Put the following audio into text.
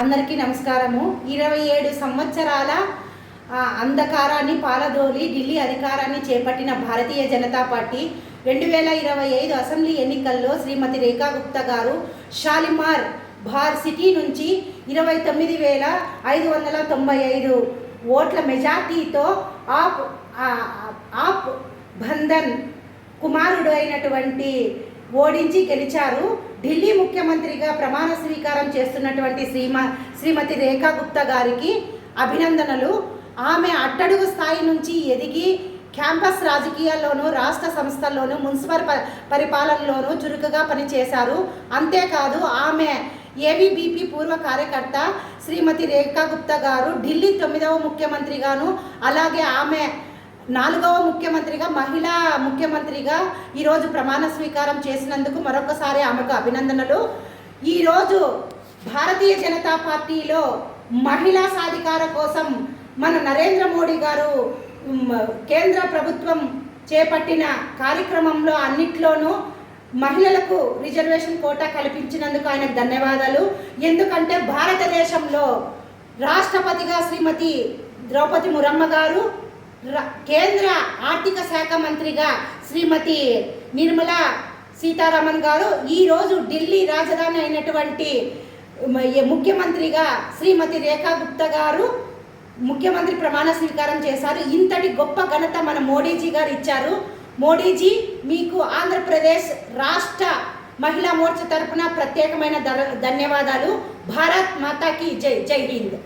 అందరికీ నమస్కారము. ఇరవై ఏడు సంవత్సరాల అంధకారాన్ని పాలదోలి ఢిల్లీ అధికారాన్ని చేపట్టిన భారతీయ జనతా పార్టీ రెండు వేల ఇరవై ఐదు అసెంబ్లీ ఎన్నికల్లో శ్రీమతి రేఖా గుప్తా గారు షాలిమార్ భార్ సిటీ నుంచి ఇరవై తొమ్మిది వేల ఐదు వందల తొంభై ఐదు ఓట్ల మెజార్టీతో ఆప్ ఆప్ బంధన్ కుమారుడు అయినటువంటి ఓడించి గెలిచారు. ఢిల్లీ ముఖ్యమంత్రిగా ప్రమాణ స్వీకారం చేస్తున్నటువంటి శ్రీమ శ్రీమతి రేఖా గుప్తా గారికి అభినందనలు. ఆమె అట్టడుగు స్థాయి నుంచి ఎదిగి క్యాంపస్ రాజకీయాల్లోనూ రాష్ట్ర సంస్థల్లోనూ మున్సిపల్ ప పరిపాలనలోనూ చురుకుగా పనిచేశారు. అంతేకాదు ఆమె ఏవీబీపీ పూర్వ కార్యకర్త శ్రీమతి రేఖా గుప్తా గారు ఢిల్లీ తొమ్మిదవ ముఖ్యమంత్రిగాను అలాగే ఆమె నాలుగవ ముఖ్యమంత్రిగా మహిళా ముఖ్యమంత్రిగా ఈరోజు ప్రమాణ స్వీకారం చేసినందుకు మరొకసారి ఆమెకు అభినందనలు. ఈరోజు భారతీయ జనతా పార్టీలో మహిళా సాధికార కోసం మన నరేంద్ర మోడీ గారు కేంద్ర ప్రభుత్వం చేపట్టిన కార్యక్రమంలో అన్నిట్లోనూ మహిళలకు రిజర్వేషన్ కోటా కల్పించినందుకు ఆయనకు ధన్యవాదాలు. ఎందుకంటే భారతదేశంలో రాష్ట్రపతిగా శ్రీమతి ద్రౌపది మురమ్మ గారు కేంద్ర ఆర్థిక శాఖ మంత్రిగా శ్రీమతి నిర్మలా సీతారామన్ గారు ఈరోజు ఢిల్లీ రాజధాని అయినటువంటి ముఖ్యమంత్రిగా శ్రీమతి రేఖా గుప్తా గారు ముఖ్యమంత్రి ప్రమాణ స్వీకారం చేశారు. ఇంతటి గొప్ప ఘనత మన మోడీజీ గారు ఇచ్చారు. మోడీజీ మీకు ఆంధ్రప్రదేశ్ రాష్ట్ర మహిళా మోర్చా తరపున ప్రత్యేకమైన ధన్యవాదాలు. భారత్ మాతాకి జై జై హింద్.